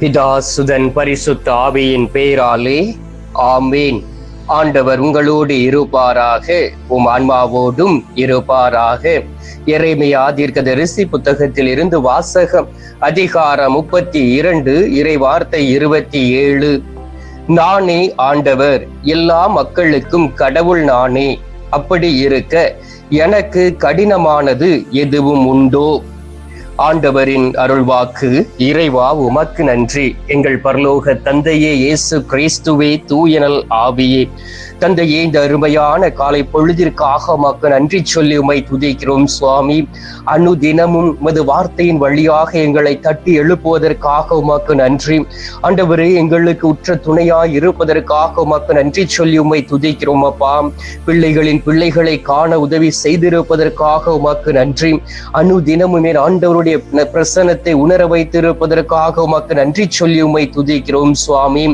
பிதா சுதன் பரிசுத்த ஆவியின் பெயராலே ஆமீன். ஆண்டவர் உங்களோடு இருப்பாராக உம் ஆன்மாவோடும் இருப்பாராக. இறைமையா தீர்க்கதரிசி புத்தகத்தில் இருந்து வாசகம் அதிகாரம் முப்பத்தி இரண்டு இறை வார்த்தை இருபத்தி ஏழு. நானே ஆண்டவர் எல்லா மக்களுக்கும் கடவுள் நானே. அப்படி இருக்க எனக்கு கடினமானது எதுவும் உண்டோ? ஆண்டவரின் அருள்வாக்கு இறைவா உமக்கு நன்றி. எங்கள் பரலோக தந்தையே இயேசு கிறிஸ்துவே தூயனல் ஆவியே. தந்தையே இந்த அருமையான காலை பொழுதிற்காக உமக்கு நன்றி சொல்லி உமை துதிக்கிறோம் சுவாமி. அனு தினமும் உமது வார்த்தையின் வழியாக எங்களை தட்டி எழுப்புவதற்காக உமக்கு நன்றி. ஆண்டவரே எங்களுக்கு உற்ற துணையாய் இருப்பதற்காக உமக்கு நன்றி சொல்லி உமை துதிக்கிறோம் அப்பா. பிள்ளைகளின் பிள்ளைகளை காண உதவி செய்திருப்பதற்காக உமக்கு நன்றி. அனு தினமுமே ஆண்டவருடைய உம்முடைய பிரசனத்தை உணர வைத்திருப்பதற்காக உமக்கு நன்றி சொல்லி உமை துதிக்கிறோம் சுவாமி.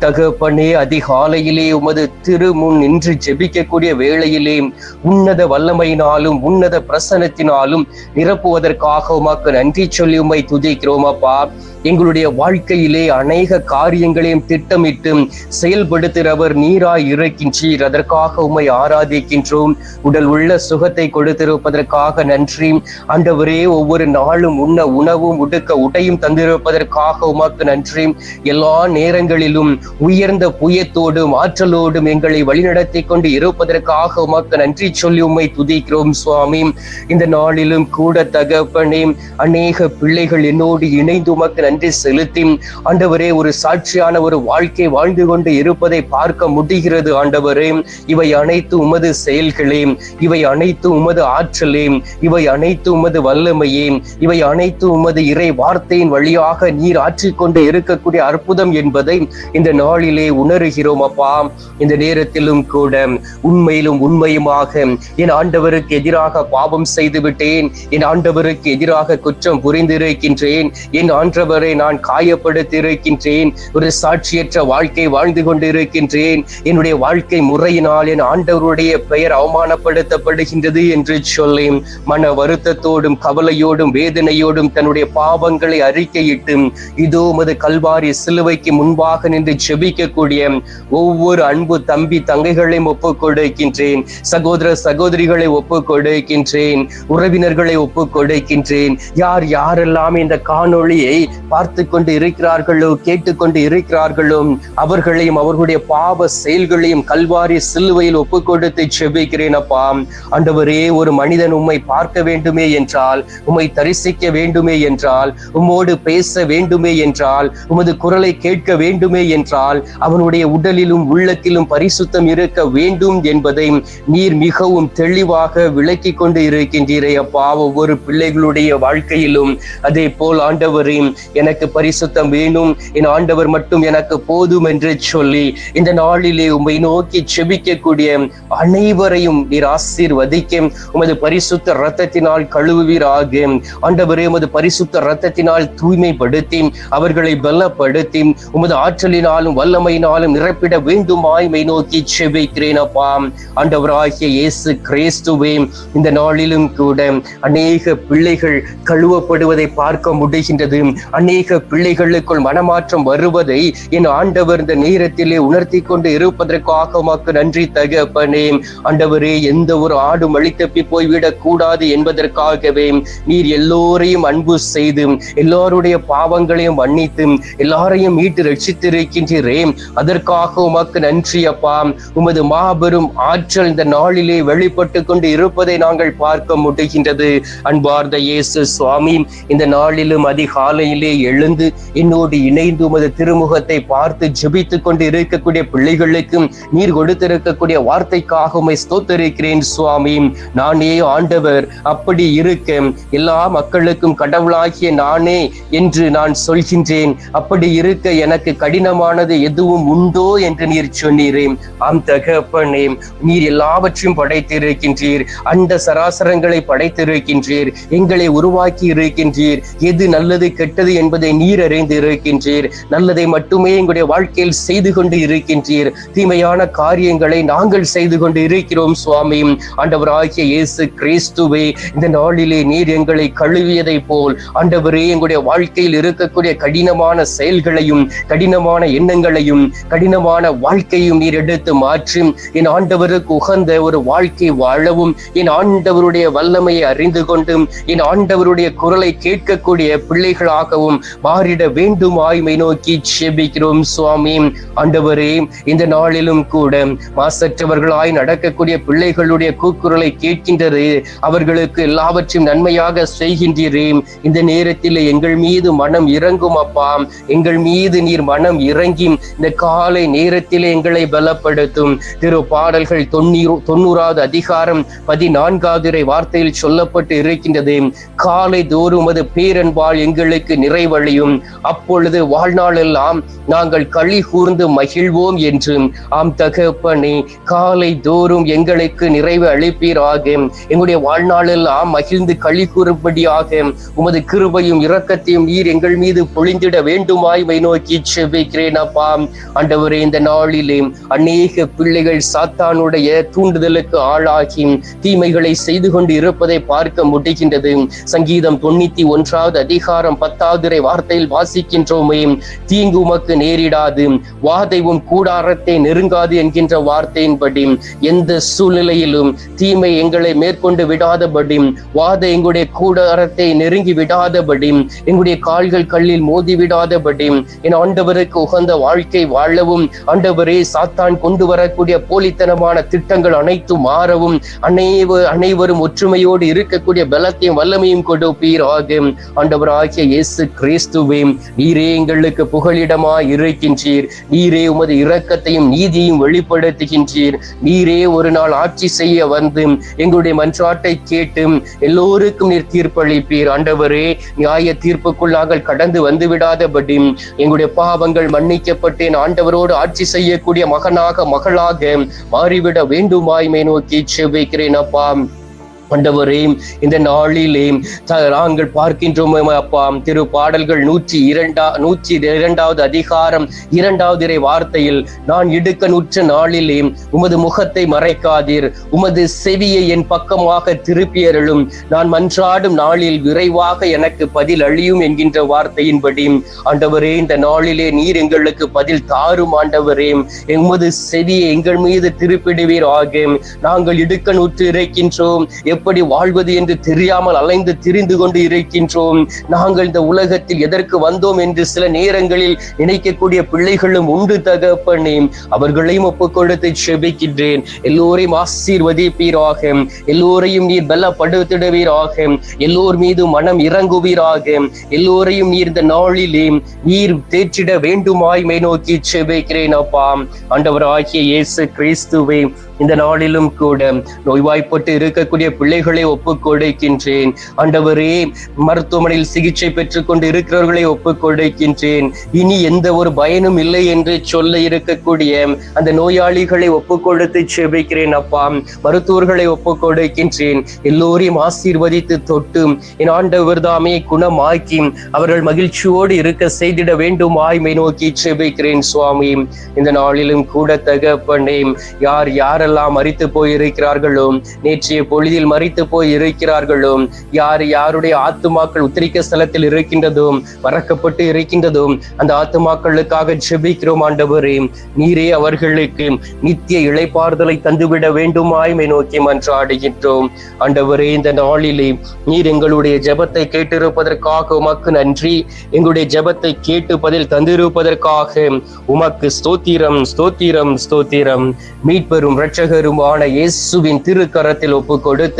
தகப்பனே அதிகாலையிலே உமது திருமுன் நின்று ஜெபிக்கக்கூடிய வேளையிலே உன்னத வல்லமையினாலும் உன்னத பிரசனத்தினாலும் நிரப்புவதற்காக உமக்கு நன்றி சொல்லி உமை துதிக்கிறோம் அப்பா. எங்களுடைய வாழ்க்கையிலே அநேக காரியங்களையும் திட்டமிட்டு செயல்படுத்துகிறவர் நீராய் இருக்கின்றீர். அதற்காக உம்மை ஆராதிக்கின்றோம். உடல் உள்ள சுகத்தை கொடுத்திருப்பதற்காக நன்றி. ஆண்டவரே ஒவ்வொரு நாள் நாளும் உண்ண உணவும் உடுக்க உடையும் தந்திருப்பதற்காக உமக்கு நன்றி எல்லா நேரங்களிலும் உயர்ந்த புயத்தோடும் ஆற்றலோடும் எங்களை வழிநடத்தி கொண்டு இருப்பதற்காக உமக்கு நன்றி சொல்லி உம்மை துதிக்கிறோம் சுவாமி. இந்த நாளிலும் கூட தகப்பனே அநேக பிள்ளைகள் என்னோடு இணைந்து உமக்கு நன்றி செலுத்தி ஆண்டவரே ஒரு சாட்சியான ஒரு வாழ்க்கை வாழ்ந்து கொண்டு இருப்பதை பார்க்க முடிகிறது ஆண்டவரே. இவை அனைத்து உமது செயல்களே இவை அனைத்து உமது ஆற்றலே இவை அனைத்து உமது வல்லமையே இவை இவை அனைத்து உமது இறை வார்த்தையின் வழியாக நீர் ஆற்றிக்கொண்டு இருக்கக்கூடிய அற்புதம் என்பதை இந்த நாளிலே உணர்கிறோம் அப்பா. இந்த நேரத்திலும் கூட உண்மையிலும் உண்மையுமாக என் ஆண்டவருக்கு எதிராக பாவம் செய்து விட்டேன். என் ஆண்டவருக்கு எதிராக குற்றம் புரிந்திருக்கின்றேன். என் ஆண்டவரை நான் காயப்படுத்தியிருக்கின்றேன். ஒரு சாட்சியற்ற வாழ்க்கை வாழ்ந்து கொண்டிருக்கின்றேன். என்னுடைய வாழ்க்கை முறையினால் என் ஆண்டவருடைய பெயர் அவமானப்படுத்தப்படுகின்றது என்று சொல்லி மன வருத்தத்தோடும் கவலையோடும் வேதனையோடும் தன்னுடைய பாவங்களை அறிக்கையிட்டு இதோ மது கல்வாரி சிலுவைக்கு முன்பாக நின்று ஜெபிக்கக்கூடிய ஒவ்வொரு அன்பு தம்பி தங்கைகளையும் ஒப்புக் கொடுக்கின்றேன் சகோதர சகோதரிகளை ஒப்புக் கொடுக்கின்றேன் உறவினர்களை ஒப்புக் கொடுக்கின்றேன் யார் யாரெல்லாம் இந்த காணொளியை பார்த்து கொண்டு இருக்கிறார்களோ கேட்டுக்கொண்டு இருக்கிறார்களோ அவர்களையும் அவர்களுடைய பாவ செயல்களையும் கல்வாரி சிலுவையில் ஒப்புக் கொடுத்து ஜெபிக்கிறேன் அப்பா. ஆண்டவரே ஒரு மனிதன் உம்மை பார்க்க வேண்டுமே என்றால் உம்மை தரிசிக்க வேண்டுமே என்றால் உம்மோடு பேச வேண்டுமே என்றால் உமது குரலை கேட்க வேண்டுமே என்றால் அவனுடைய உடலிலும் உள்ளத்திலும் பரிசுத்தம் இருக்க வேண்டும் என்பதை நீர் மிகவும் தெளிவாக விளக்கி கொண்டு இருக்கின்றீரே அப்பா. ஒவ்வொரு பிள்ளைகளுடைய வாழ்க்கையிலும் அதே போல் ஆண்டவரே எனக்கு பரிசுத்தம் வேணும். என் ஆண்டவர் மட்டும் எனக்கு போதும் என்று சொல்லி இந்த நாளிலே உம்மை நோக்கி செபிக்கக்கூடிய அனைவரையும் நீர் ஆசீர்வதிக்க உமது பரிசுத்த இரத்தத்தினால் கழுவுவீராக. ஆண்டவரே உமது பரிசுத்த ரத்தத்தினால் தூய்மைப்படுத்தி அவர்களை பலப்படுத்தி உமது ஆற்றலினாலும் வல்லமையினாலும் நிரப்பிட வேண்டும் மை நோக்கி செவிக்கிறேன் அப்பா. ஆண்டவராகிய இயேசு கிறிஸ்துவே இந்த நாளிலும் கூட அநேக பிள்ளைகள் கழுவப்படுவதை பார்க்க முடிகின்றது. அநேக பிள்ளைகளுக்குள் மனமாற்றம் வருவதை என் ஆண்டவர் இந்த நேரத்திலே உணர்த்தி கொண்டு இருப்பதற்காக உமக்கு நன்றி தகப்பனே. ஆண்டவரே எந்த ஒரு ஆடும் வழி தப்பி போய்விடக் கூடாது என்பதற்காகவே நீர் எல்லோ எல்லோரையும் அன்பு செய்து எல்லோருடைய பாவங்களையும் மன்னித்து எல்லாரையும் மீட்டு ரட்சித்திருக்கின்றீரே அதற்காக உமக்கு நன்றி அப்பா. உமது மாபெரும் ஆற்றல் இந்த நாளிலே வெளிப்பட்டு கொண்டு இருப்பதை நாங்கள் பார்க்க முடிகின்றது. அன்பார்ந்த இயேசு சுவாமி இந்த நாளிலும் அதிகாலையிலே எழுந்து என்னோடு இணைந்து உமது திருமுகத்தை பார்த்து ஜெபித்து கொண்டு இருக்கக்கூடிய பிள்ளைகளுக்கும் நீர் கொடுத்திருக்கக்கூடிய வார்த்தைக்காக உமை ஸ்தோத்தரிக்கிறேன் சுவாமி. நானே ஆண்டவர் அப்படி இருக்க எல்லா மக்கள் மக்களுக்கும் கடவுளாகிய நானே என்று நான் சொல்கின்றேன். அப்படி இருக்க எனக்கு கடினமானது எதுவும் உண்டோ என்று நீர் சொன்னீரே. ஆம் தகப்பனே நீர் எல்லாவற்றையும் படைத்திருக்கின்றீர். அண்ட சராசரங்களை படைத்திருக்கின்றீர். எங்களை உருவாக்கி இருக்கின்றீர். எது நல்லது கெட்டது என்பதை நீர் அறிந்து இருக்கின்றீர் நல்லதை மட்டுமே எங்களுடைய வாழ்க்கையில் செய்து கொண்டு இருக்கின்றீர். தீமையான காரியங்களை நாங்கள் செய்து கொண்டு இருக்கிறோம் சுவாமி. ஆண்டவராகிய இயேசு கிறிஸ்துவே இந்த நாளிலே நீர் எங்களை கழுவியதை போல் ஆண்டவரே எங்களுடைய வாழ்க்கையில் இருக்கக்கூடிய கடினமான செயல்களையும் கடினமான எண்ணங்களையும் கடினமான வாழ்க்கையும் நீர் எடுத்து மாற்றி என் ஆண்டவருக்கு உகந்த ஒரு வாழ்க்கை வாழவும் என் ஆண்டவருடைய வல்லமையை அறிந்து கொண்டும் என் ஆண்டவருடைய குரலை கேட்கக்கூடிய பிள்ளைகளாகவும் மாறிட வேண்டும் ஆய்மை நோக்கி செபிக்கிறோம் சுவாமி. ஆண்டவரே இந்த நாளிலும் கூட மாசற்றவர்களாய் நடக்கக்கூடிய பிள்ளைகளுடைய கூக்குரலை கேட்கின்றது அவர்களுக்கு எல்லாவற்றையும் நன்மையாக செய்கின்ற செய்கின்றீரே இந்த நேரத்தில் எங்கள் மீது மனம் இறங்கும் அப்பா. எங்கள் மீது நீர் மனம் இறங்கி இந்த காலை நேரத்தில் எங்களை பலப்படுத்தும். திரு பாடல்கள் தொண்ணூறு தொண்ணூறாவது அதிகாரம் பதினான்காவது வார்த்தையில் சொல்லப்பட்டு இருக்கின்றது. காலை தோறும் அது பேரன்பால் எங்களுக்கு நிறைவழியும். அப்பொழுது வாழ்நாளெல்லாம் நாங்கள் களி கூர்ந்து மகிழ்வோம் என்று. ஆம் தகப்பனே காலை தோறும் எங்களுக்கு நிறைவு அளிப்பீராக. எங்களுடைய வாழ்நாளெல்லாம் மகிழ்ந்து களி கூறும்படியாக உமது கிருபையும் இரக்கத்தையும் நீர் எங்கள் மீது பொழிந்திட வேண்டுமாய்மை நோக்கி செபிக்கிறேன் அப்பா. ஆண்டவரே இந்த நாளிலே அநேக பிள்ளைகள் சாத்தானுடைய தூண்டுதலுக்கு ஆளாகி தீமைகளை செய்து கொண்டு இருப்பதை பார்க்க முடிகின்றது சங்கீதம் தொண்ணூத்தி ஒன்றாவது அதிகாரம் பத்தாவது வார்த்தையில் வாசிக்கின்றோமே தீங்கு உமக்கு நேரிடாது வாதைவும் கூடாரத்தை நெருங்காது என்கின்ற வார்த்தையின்படி எந்த சூழ்நிலையிலும் தீமை எங்களை மேற்கொண்டு விடாதபடி வாதை எங்களுடைய கூடார கூடாரத்தை நெருங்கி விடாதபடி எங்களுடைய கால்கள் கல்லில் மோதி விடாதபடி என் ஆண்டவருக்கு உகந்த வாழ்க்கை வாழவும் ஆண்டவரே சாத்தான் கொண்டு வரக்கூடிய போலித்தனமான திட்டங்கள் அனைத்தும் மாறவும் அனைவரும் ஒற்றுமையோடு இருக்கக்கூடிய பலத்தையும் வல்லமையும் கொடுப்பீராக. ஆண்டவராகிய இயேசு கிறிஸ்துவே நீரே எங்களுக்கு புகலிடமா இருக்கின்றீர். நீரே உமது இரக்கத்தையும் நீதியும் வெளிப்படுத்துகின்றீர். நீரே ஒரு நாள் ஆட்சி செய்ய வந்து எங்களுடைய மன்றாட்டை கேட்டு எல்லோருக்கும் நீர் அழைப்பீர் ஆண்டவரே நியாய தீர்ப்புக்குள் நாங்கள் கடந்து வந்து விடாதபடி எங்களுடைய பாவங்கள் மன்னிக்கப்பட்டேன் ஆண்டவரோடு ஆட்சி செய்யக்கூடிய மகனாக மகளாக மாறிவிட வேண்டுமாய்மை நோக்கி செவ்விக்கிறேன் அப்பா. ஆண்டவரே இந்த நாளிலே நாங்கள் பார்க்கின்றோம் அப்பா. திரு பாடல்கள் நூற்றி இரண்டா நூற்றி இரண்டாவது அதிகாரம் இரண்டாவது இறை வார்த்தையில் நான் இடுக்கணுற்ற நாளிலே உமது முகத்தை மறைக்காதீர். உமது செவியை என் பக்கமாக திருப்பியருளும் நான் மன்றாடும் நாளில் விரைவாக எனக்கு பதில் அழியும் என்கின்ற வார்த்தையின்படி. ஆண்டவரே இந்த நாளிலே நீர் எங்களுக்கு பதில் தாரும் ஆண்டவரே. உமது செவியை எங்கள் மீது திருப்பிடுவீர் ஆகும் நாங்கள் இடுக்கணுற்று இறைக்கின்றோம். எப்படி வாழ்வது என்று தெரியாமல் அலைந்து திரிந்து கொண்டு இருக்கின்றோம். நாங்கள் இந்த உலகத்தில் எதற்கு வந்தோம் என்று சில நேரங்களில் நினைக்கக்கூடிய பிள்ளைகளும் உண்டு தகப்பனே. அவர்களையும் ஒப்புக்கொடுத்து செபிக்கின்றேன். எல்லோரையும் ஆசீர்வதிப்பீராக. எல்லோரையும் நீர் பலப்படுத்திடுவீராக. எல்லோர் மீது மனம் இறங்குவீராக. எல்லோரையும் நீர் இந்த நாளிலே நீர் தேற்றிட வேண்டுமாய் மை நோக்கி செபிக்கிறேன் அப்பா. ஆண்டவராகிய இயேசு கிறிஸ்துவே இந்த நாளிலும் கூட நோய்வாய்ப்பட்டு இருக்கக்கூடிய பிள்ளை பிள்ளைகளை ஒப்புக் கொடுக்கின்றேன் ஆண்டவரே மருத்துவமனையில் சிகிச்சை பெற்றுக் கொண்டு இருக்கிறவர்களை ஒப்புக் கொடுக்கின்றேன் இனி எந்த ஒரு பயனும் இல்லை என்று சொல்ல இருக்கக்கூடிய அந்த நோயாளிகளை ஒப்புக் கொடுத்து செபிக்கிறேன் அப்பா. மருத்துவர்களை ஒப்புக் கொடுக்கின்றேன் எல்லோரையும் ஆசீர்வதித்து தொட்டு என் ஆண்டவர் தாமே குணமாக்கி அவர்கள் மகிழ்ச்சியோடு இருக்க செய்திட வேண்டும். ஆய்மை நோக்கி செபிக்கிறேன் சுவாமி. இந்த நாளிலும் கூட தகப்பனே யார் யாரெல்லாம் மறித்து போயிருக்கிறார்களோ நேற்றைய பொழுதில் மறித்து போய் இருக்கிறார்களோ யார் யாருடைய ஆத்துமாக்கள் உத்திரிக்க ஸ்தலத்தில் இருக்கின்றதும் மறக்கப்பட்டு இருக்கின்றதும் அந்த ஆத்துமாக்களுக்காக ஜெபிக்கிறோம் ஆண்டவரே. நீரே அவர்களுக்கு நித்திய இழைப்பாறுதலை தந்துவிட வேண்டுமாய்மை நோக்கி மன்றாடுகின்றோம். ஆண்டவரே இந்த நாளிலே நீர் எங்களுடைய ஜெபத்தை கேட்டிருப்பதற்காக உமக்கு நன்றி. எங்களுடைய ஜெபத்தை கேட்டு பதில் தந்திருப்பதற்காக உமக்கு ஸ்தோத்திரம் ஸ்தோத்திரம் ஸ்தோத்திரம். மீட்பெரும் இரட்சகருமான இயேசுவின் திருக்கரத்தில் ஒப்பு கொடுத்து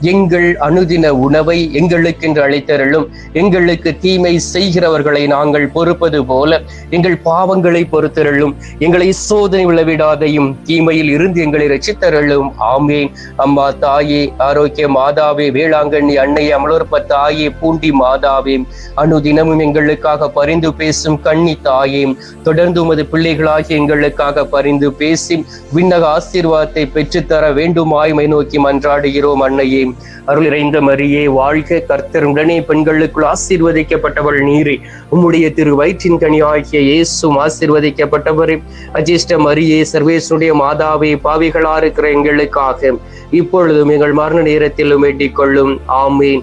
எங்கள் அனுதின உணவை எங்களுக்கென்று அழைத்தருளும் எங்களுக்கு தீமை செய்கிறவர்களை நாங்கள் பொறுப்பது போல எங்கள் பாவங்களை பொறுத்தருளும் எங்களை சோதனை விழவிடாதையும் தீமையில் இருந்து எங்களை ரசித்தருளும் ஆமேன். அம்மா தாயே ஆரோக்கிய மாதாவே வேளாங்கண்ணி அன்னை அமலோற்ப தாயே பூண்டி மாதாவே அனுதினமும் எங்களுக்காக பரிந்து பேசும் கண்ணி தாயே தொடர்ந்து உமது பிள்ளைகளாகி எங்களுக்காக பரிந்து பேசி விண்ணக ஆசீர்வாதத்தை பெற்றுத்தர வேண்டுமாய்மை நோக்கி மன்றாடுகிறோம் அன்னையே. அருளிறைந்த மரியே வாழ்க கர்த்தர் உடனே பெண்களுக்குள் ஆசீர்வதிக்கப்பட்டவள் நீரே. உம்முடைய திரு வயிற்றின் கனி ஆகிய இயேசும் ஆசீர்வதிக்கப்பட்டவரே. அஜிஷ்ட மரியே சர்வேசுடைய மாதாவே பாவிகளா இருக்கிற எங்களுக்காக இப்பொழுதும் எங்கள் மரண நேரத்திலும் வேண்டிக் கொள்ளும் ஆமீன்.